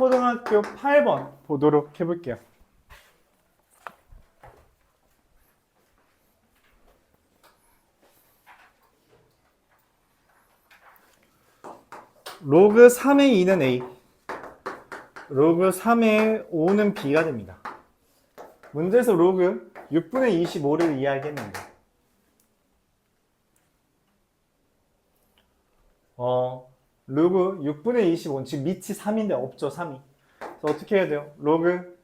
백고등학교 8번 보도록 해볼게요. 로그 3의 2는 A, 로그 3의 5는 B가 됩니다. 문제에서 로그 6분의 25를 이야기했는데 어, 로그 6분의 25는 지금 밑이 3인데 없죠, 3이. 그래서 어떻게 해야 돼요? 로그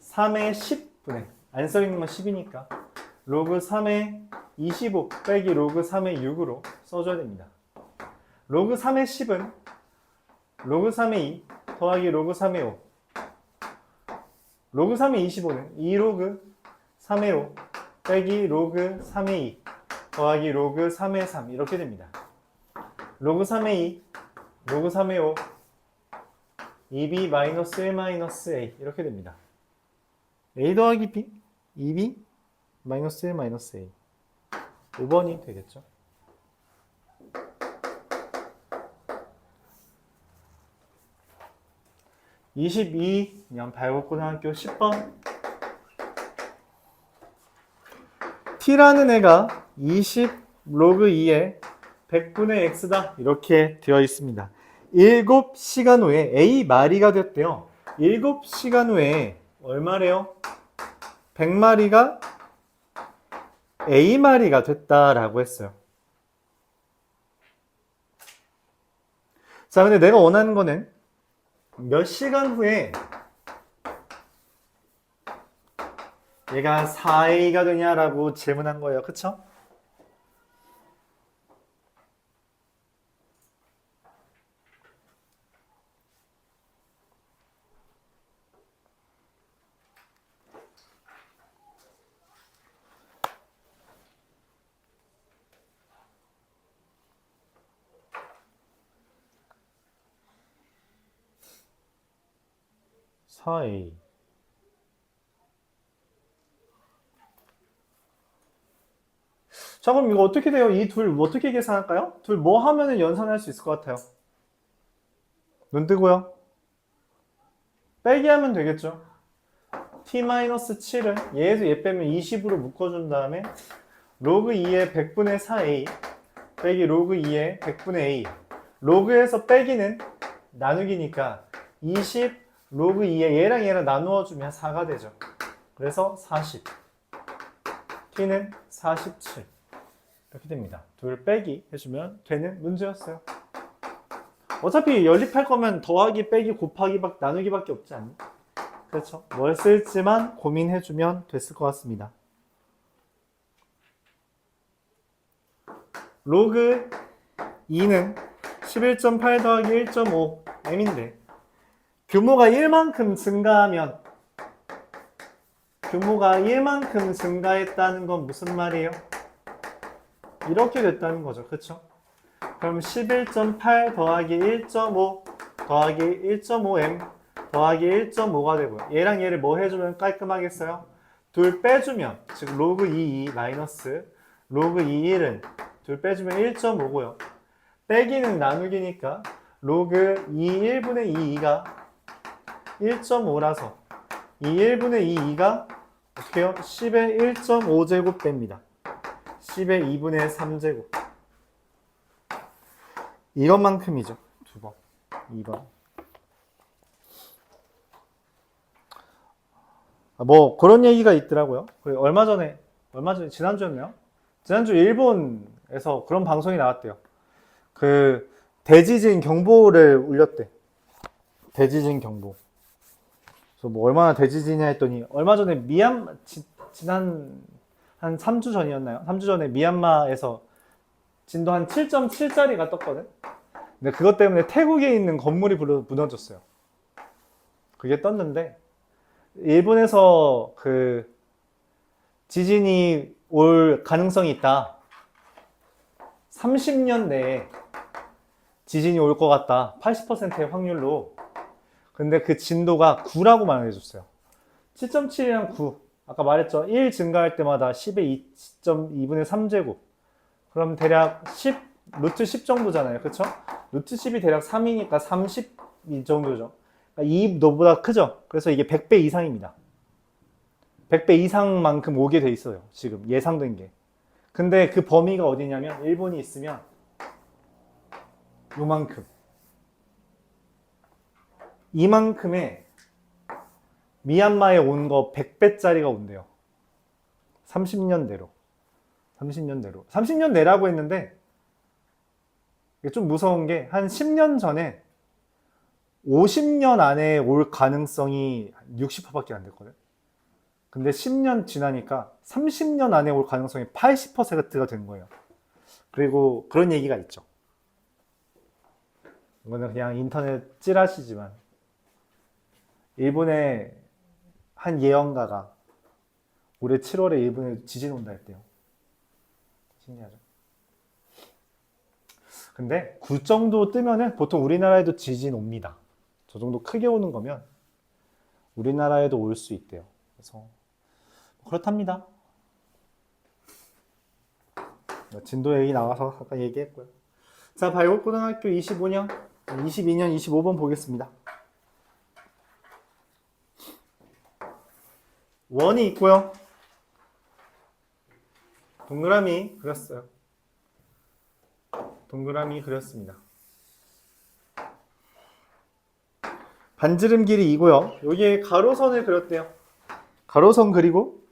3의 10분의, 안 써있는 건 10이니까. 로그 3의 25 빼기 로그 3의 6으로 써줘야 됩니다. 로그 3의 10은 로그 3의 2 더하기 로그 3의 5. 로그 3의 25는 2 로그 3의 5 빼기 로그 3의 2 더하기 로그 3의 3 이렇게 됩니다. 로그 3의 2, 로그 3의 5, 2b 마이너스 1 마이너스 a. 이렇게 됩니다. a 더하기 b, 2b 마이너스 1 마이너스 a. 5번이 되겠죠. (22년) 발곡고등학교 10번. T라는 애가 20 로그 2에 100분의 x다 이렇게 되어 있습니다. 7시간 후에 a 마리가 됐대요. 7시간 후에 얼마래요? 100마리가 a 마리가 됐다라고 했어요. 자, 근데 내가 원하는 거는 몇 시간 후에 얘가 4a가 되냐라고 질문한 거예요. 그쵸? 사 a 자, 그럼 이거 어떻게 돼요? 이 둘 어떻게 계산할까요? 둘 뭐 하면 은 연산할 수 있을 것 같아요? 눈 뜨고요. 빼기 하면 되겠죠. t-7은 얘에서 얘 빼면 20으로 묶어준 다음에 로그 2의 100분의 4a 빼기 로그 2의 100분의 a 로그에서 빼기는 나누기니까 20 로그 2에 얘랑 얘랑 나누어 주면 4가 되죠. 그래서 40 t는 47 이렇게 됩니다. 둘 빼기 해주면 되는 문제였어요. 어차피 연립할 거면 더하기, 빼기, 곱하기, 박, 나누기밖에 없지 않니? 그렇죠. 뭘 쓸지만 고민해주면 됐을 것 같습니다. 로그 2는 11.8 더하기 1.5 m인데 규모가 1만큼 증가하면 규모가 1만큼 증가했다는 건 무슨 말이에요? 이렇게 됐다는 거죠. 그쵸? 그럼 11.8 더하기 1.5 더하기 1.5m 더하기 1.5가 되고요. 얘랑 얘를 뭐 해주면 깔끔하겠어요? 둘 빼주면 즉 로그 22 마이너스 로그 21은 둘 빼주면 1.5고요. 빼기는 나누기니까 로그 2 1분의 2가 1.5라서 2 1분의 2, 2가 어떻게 해요? 10의 1.5제곱 됩니다. 10의 2분의 3제곱. 이것만큼이죠. 두 번. 2번. 아, 뭐 그런 얘기가 있더라고요. 그 얼마 전에 얼마 전에 지난주였나요? 지난주 일본에서 그런 방송이 나왔대요. 그 대지진 경보를 울렸대. 대지진 경보. 그래서 뭐 얼마나 대지진이냐 했더니 얼마 전에 미얀 지, 지난 한 3주 전이었나요? 3주 전에 미얀마에서 진도 한 7.7짜리가 떴거든. 근데 그것 때문에 태국에 있는 건물이 무너졌어요. 그게 떴는데 일본에서 그 지진이 올 가능성이 있다. 30년 내에 지진이 올 것 같다. 80%의 확률로. 근데 그 진도가 9라고 말해줬어요. 7.7이랑 9. 아까 말했죠. 1 증가할 때마다 10의 2.2분의 3제곱. 그럼 대략 10, 루트 10 정도잖아요. 그쵸? 루트 10이 대략 3이니까 30이 정도죠. 2 너보다 크죠? 그래서 이게 100배 이상입니다. 100배 이상만큼 오게 돼 있어요. 지금 예상된 게. 근데 그 범위가 어디냐면 일본이 있으면 요만큼. 이만큼의 미얀마에 온 거 100배짜리가 온대요. 30년대로. 30년대로. 30년 내라고 했는데 이게 좀 무서운 게 한 10년 전에 50년 안에 올 가능성이 60%밖에 안 됐거든. 근데 10년 지나니까 30년 안에 올 가능성이 80%가 된 거예요. 그리고 그런 얘기가 있죠. 이거는 그냥 인터넷 찌라시지만 일본의 한 예언가가 올해 7월에 일본에 지진 온다 했대요. 신기하죠? 근데 9 정도 뜨면은 보통 우리나라에도 지진 옵니다. 저 정도 크게 오는 거면 우리나라에도 올 수 있대요. 그래서 그렇답니다. 진도 얘기 나와서 아까 얘기했고요. 자, 발곡고등학교 25년, 22년, 25번 보겠습니다. 원이 있고요. 동그라미 그렸어요. 동그라미 그렸습니다. 반지름 길이 이고요. 여기에 가로선을 그렸대요. 가로선 그리고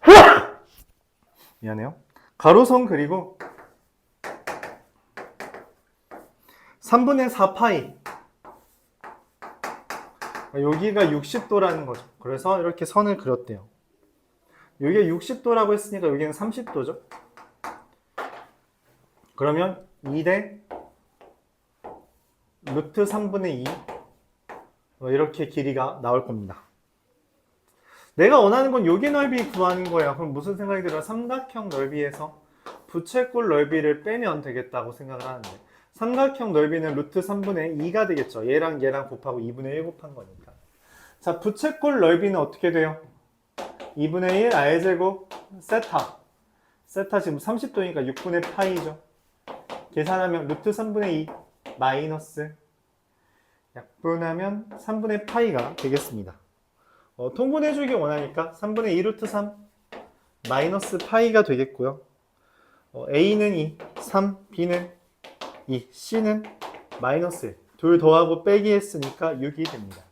미안해요. 가로선 그리고 3분의 4파이 여기가 60도라는 거죠. 그래서 이렇게 선을 그렸대요. 여기가 60도라고 했으니까 여기는 30도죠. 그러면 2대 루트 3분의 2 어, 이렇게 길이가 나올 겁니다. 내가 원하는 건 여기 넓이 구하는 거예요. 그럼 무슨 생각이 들어요? 삼각형 넓이에서 부채꼴 넓이를 빼면 되겠다고 생각을 하는데 삼각형 넓이는 루트 3분의 2가 되겠죠. 얘랑 얘랑 곱하고 2분의 1 곱한 거니까. 자, 부채꼴 넓이는 어떻게 돼요? 2분의 1 r제곱 세타. 세타 지금 30도니까 6분의 파이죠. 계산하면 루트 3분의 2 마이너스 약분하면 3분의 파이가 되겠습니다. 어, 통분해주기 원하니까 3분의 2 루트 3 마이너스 파이가 되겠고요. 어, A는 2, 3, B는 2, C는 마이너스 1. 둘 더하고 빼기 했으니까 6이 됩니다.